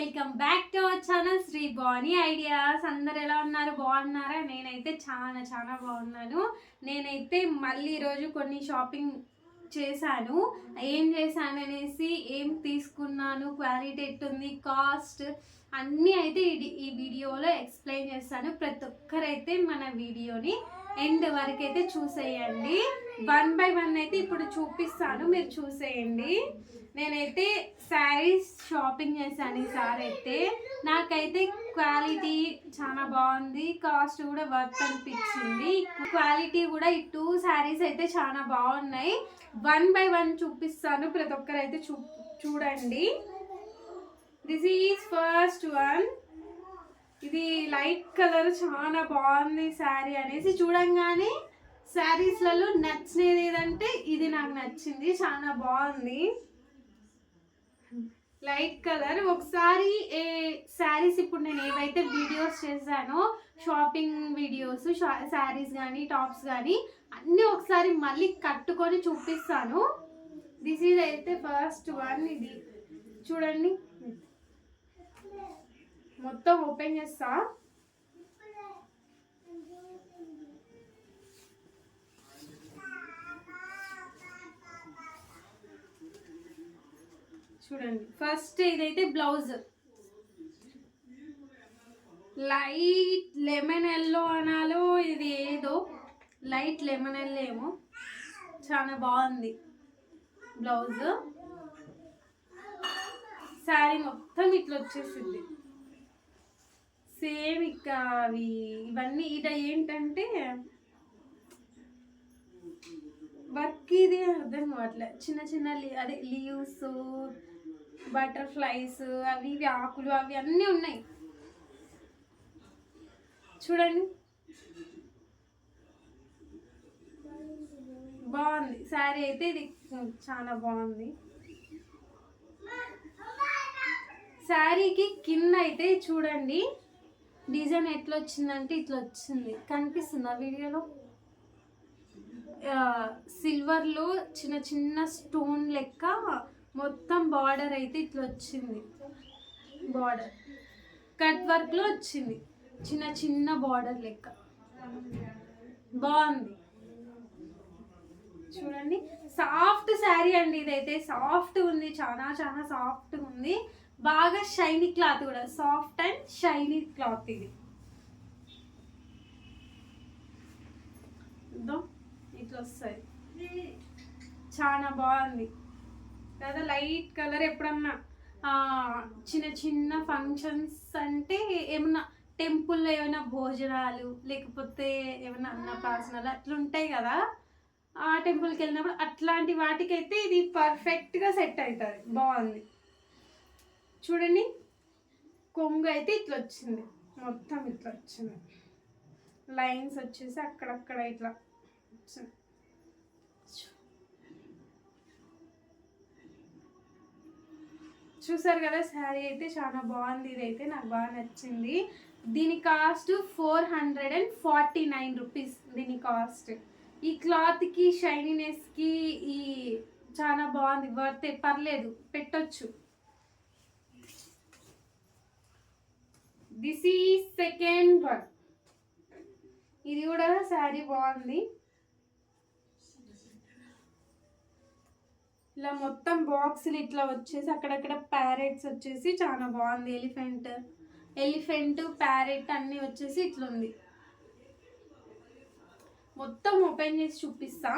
Welcome back to our channel Sri Bani ideas. అందరు ఎలా ఉన్నారు? బాగున్నారా? నేనైతే చాలా చాలా బాగున్నాను. నేనైతే మళ్ళీ ఈరోజు కొన్ని షాపింగ్ చేశాను. ఏం చేశాను అనేసి ఏం తీసుకున్నాను? క్వాలిటీ ఎట్టుంది? కాస్ట్ అన్నీ అయితే ఈ- ఈ వీడియోలో ఎక్స్ప్లెయిన్ చేస్తాను. ప్రతి ఒక్కరైతే మన వీడియోని ఎండ్ వరకు అయితే చూసేయండి. వన్ బై వన్ అయితే ఇప్పుడు చూపిస్తాను మీరు చూసేయండి. నేనైతే శారీస్ షాపింగ్ చేశాను ఈసారి అయితే. నాకైతే క్వాలిటీ చాలా బాగుంది కాస్ట్ కూడా వర్త్ అనిపించింది. క్వాలిటీ కూడా ఈ టూ శారీస్ అయితే చాలా బాగున్నాయి. వన్ బై వన్ చూపిస్తాను ప్రతి ఒక్కరైతే చూ చూడండి. దిస్ ఈజ్ ఫస్ట్ వన్ ఇది లైట్ కలర్ చాలా బాగుంది శారీ అనేసి చూడంగానే శారీస్లలో నచ్చినది ఏదంటే ఇది నాకు నచ్చింది చాలా బాగుంది. Light colour. ఒకసారి ఏ శారీస్ ఇప్పుడు నేను ఏవైతే వీడియోస్ చేశానో షాపింగ్ వీడియోస్ శారీస్ కానీ టాప్స్ కానీ అన్నీ ఒకసారి మళ్ళీ కట్టుకొని చూపిస్తాను. దిస్ ఈజ్ అయితే ఫస్ట్ వన్ ఇది. చూడండి. మొత్తం ఓపెన్ చేస్తాను చూడండి. ఫస్ట్ ఇదైతే బ్లౌజ్ లైట్ లెమన్ ఎల్లో అనాలో ఇది ఏదో. లైట్ లెమన్ ఎల్లో ఏమో. చాలా బాగుంది బ్లౌజ్ శారీ మొత్తం ఇట్లా వచ్చేసింది. సేమ్ ఇక అవి. ఇవన్నీ ఇట ఏంటంటే వర్క్ ఇది అర్థం కావట్లే. చిన్న చిన్న లీ అదే లీవ్స్ బటర్ఫ్లైస్ అవి ఇవి ఆకులు అవి అన్నీ ఉన్నాయి. చూడండి. బాగుంది. శారీ అయితే ఇది చాలా బాగుంది. శారీకి కింద అయితే చూడండి. డిజైన్ ఎట్లా వచ్చిందంటే ఇట్లా వచ్చింది. కనిపిస్తుందా వీడియోలో? సిల్వర్లో చిన్న చిన్న స్టోన్ లెక్క మొత్తం బార్డర్ అయితే ఇట్లా వచ్చింది. బార్డర్ కట్ వర్క్లో వచ్చింది. చిన్న చిన్న బార్డర్ లెక్క. బాగుంది. చూడండి. సాఫ్ట్ శారీ అండి ఇదైతే. సాఫ్ట్ ఉంది. చాలా చాలా సాఫ్ట్ ఉంది. బాగా షైనీ క్లాత్ కూడా. సాఫ్ట్ అండ్ షైనీ క్లాత్ ఇది. ఇట్లా వస్తుంది చాలా బాగుంది. లేదా లైట్ కలర్ ఎప్పుడన్నా చిన్న చిన్న ఫంక్షన్స్ అంటే ఏమన్నా టెంపుల్లో ఏమైనా భోజనాలు లేకపోతే ఏమైనా అన్నప్రాసనాలు అట్లా ఉంటాయి కదా ఆ టెంపుల్కి వెళ్ళినప్పుడు అట్లాంటి వాటికైతే ఇది పర్ఫెక్ట్గా సెట్ అవుతుంది బాగుంది. చూడండి. కొంగు అయితే ఇట్లా వచ్చింది. మొత్తం ఇట్లా వచ్చింది. లైన్స్ వచ్చేసి అక్కడక్కడ ఇట్లా వచ్చింది. చూసారు కదా శారీ అయితే చాలా బాగుంది. ఇదైతే నాకు బాగా నచ్చింది. దీని cost four hundred and forty nine rupees దీని కాస్ట్. ఈ క్లాత్కి షైనీనెస్కి ఈ చాలా బాగుంది. వర్త్ పర్లేదు పెట్టొచ్చు. దిస్ ఈ సెకండ్ వన్ ఇది కూడా శారీ బాగుంది. ఇలా మొత్తం బాక్సులు ఇట్లా వచ్చేసి అక్కడక్కడ ప్యారెట్స్ వచ్చేసి చాలా బాగుంది. ఎలిఫెంట్ ఎలిఫెంట్ ప్యారెట్ అన్నీ వచ్చేసి ఇట్లా ఉంది మొత్తం ఓపెన్ చేసి చూపిస్తా.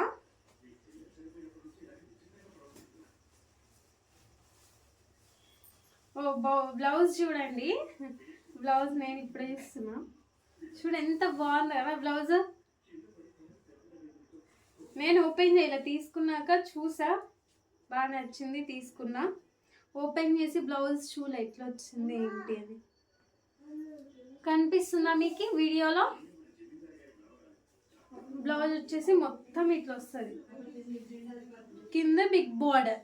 ఓ బ్లౌజ్ చూడండి. బ్లౌజ్ నేను ఇప్పుడే ఇస్తున్నా. చూడు ఎంత బాగుంది కదా బ్లౌజ్. నేను ఓపెన్ చేయలే తీసుకున్నాక చూసా. బాగా నచ్చింది తీసుకున్నా. ఓపెన్ చేసి బ్లౌజ్ చూలే ఎట్లా వచ్చింది ఏంటి అని. కనిపిస్తుందా మీకు వీడియోలో? బ్లౌజ్ వచ్చేసి మొత్తం ఇట్లా వస్తుంది కింద బిగ్ బోర్డర్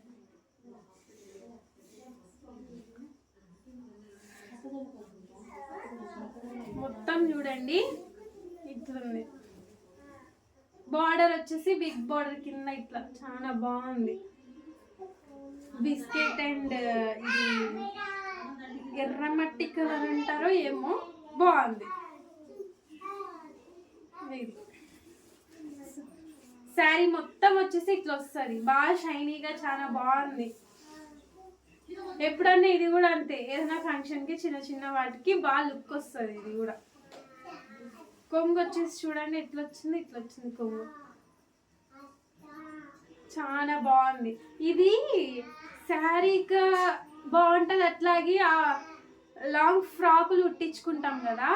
మొత్తం చూడండి. ఇట్లుంది. బార్డర్ వచ్చేసి బిగ్ బార్డర్ కింద ఇట్లా. చాలా బాగుంది. బిస్కెట్ అండ్ ఇది ఎర్రమట్టి కలర్ అంటారో ఏమో బాగుంది. ఇది. శారీ మొత్తం వచ్చేసి ఇట్లా వస్తుంది. బాగా షైనీగా చాలా బాగుంది. ఎప్పుడన్నా ఇది కూడా అంతే. ఏదైనా ఫంక్షన్కి చిన్న చిన్న వాటికి బాగా లుక్ వస్తుంది ఇది కూడా. కొంగు వచ్చేసి చూడండి ఎట్లా వచ్చింది ఇట్లా వచ్చింది కొంగు. చాలా బాగుంది. ఇది శారీకి బాగుంటుంది అట్లాగే ఆ లాంగ్ ఫ్రాకులు ఉట్టించుకుంటాం కదా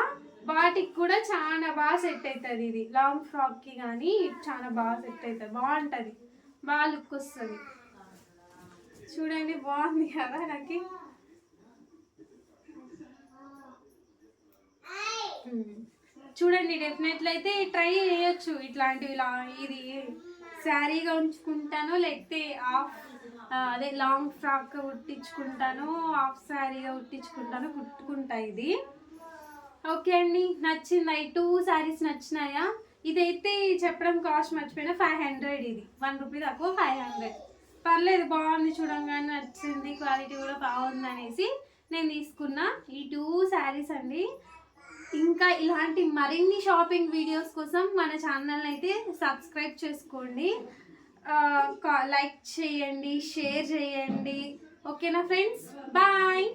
వాటికి కూడా చాలా బాగా సెట్ అవుతుంది ఇది. లాంగ్ ఫ్రాక్కి కానీ చాలా బాగా సెట్ అవుతుంది బాగుంటుంది. బాగా లుక్ వస్తుంది. చూడండి బాగుంది కదా నాకు? చూడండి డెఫినెట్లీ అయితే ట్రై చేయొచ్చు. ఇట్లాంటివి ఇలా ఇది శారీగా ఉంచుకుంటాను లేకపోతే ఆఫ్ అదే లాంగ్ ఫ్రాక్ కుట్టించుకుంటాను హాఫ్ శారీగా కుట్టించుకుంటాను కుట్టుకుంటా ఇది. ఓకే అండి నచ్చిందా ఈ టూ శారీస్ నచ్చినాయా? ఇదైతే చెప్పడం కాస్ట్ మర్చిపోయినా ఫైవ్ హండ్రెడ్ ఇది. వన్ రూపీ తక్కువ ఫైవ్ హండ్రెడ్ పర్లేదు బాగుంది చూడంగానే నచ్చింది క్వాలిటీ కూడా బాగుంది అనేసి నేను తీసుకున్నా. ఈ టూ శారీస్ అండి. ఇంకా ఇలాంటి మరిన్ని షాపింగ్ వీడియోస్ కోసం మన ఛానల్ అయితే సబ్స్క్రైబ్ చేసుకోండి. లైక్ చేయండి షేర్ చేయండి. ఓకేనా ఫ్రెండ్స్ బాయ్